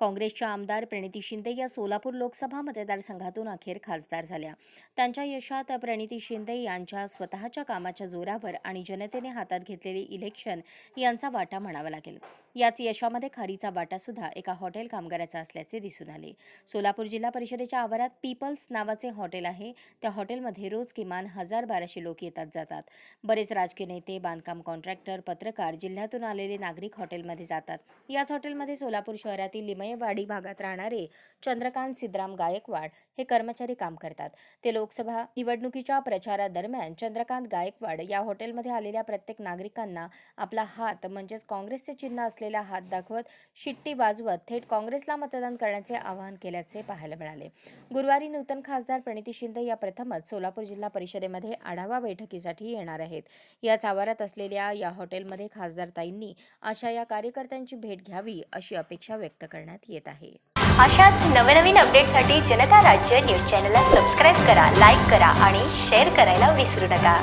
काँग्रेसच्या आमदार प्रणिती शिंदे या सोलापूर लोकसभा मतदारसंघातून अखेर खासदार झाल्या. त्यांच्या यशात प्रणिती शिंदे यांच्या स्वतःच्या कामाच्या जोरावर आणि जनतेने हातात घेतलेले इलेक्शन यांचा वाटा म्हणावा लागेल. याच यशामध्ये खारीचा वाटा सुद्धा एका हॉटेल कामगाराचा असल्याचे दिसून आले. सोलापूर जिल्हा परिषदेच्या आवारात पीपल्स नावाचे हॉटेल आहे. त्या हॉटेलमध्ये रोज किमान हजार बाराशे लोक येतात जातात. बरेच राजकीय नेते बांधकाम कॉन्ट्रॅक्टर पत्रकार जिल्ह्यातून आलेले नागरिक हॉटेलमध्ये जातात. याच हॉटेलमध्ये सोलापूर शहरातील लिमयवाडी भागात राहणारे चंद्रकांत सिद्राम गायकवाड हे कर्मचारी काम करतात. ते लोकसभा निवडणुकीच्या प्रचारादरम्यान चंद्रकांत गायकवाड या हॉटेलमध्ये आलेल्या प्रत्येक नागरिकांना आपला हात म्हणजेच काँग्रेसचे चिन्ह असलेला हात दाखवत शिट्टी वाजवत थेट काँग्रेसला मतदान करण्याचे आवाहन केल्याचे पाहायला मिळाले. गुरुवारी नूतन खासदार प्रणिती शिंदे या प्रथमच सोलापूर जिल्हा परिषदेमध्ये आढावा बैठकीसाठी येणार आहेत. याच आवारात असलेल्या या हॉटेलमध्ये खासदारताईंनी अशा या कार्यकर्त्यांची भेट घ्यावी अशी अपेक्षा व्यक्त करण्यात येत आहे. अशाच नवनवीन अपडेटसाठी जनता राज्य न्यूज चॅनलला सबस्क्राईब करा लाईक करा आणि शेअर करायला विसरू नका.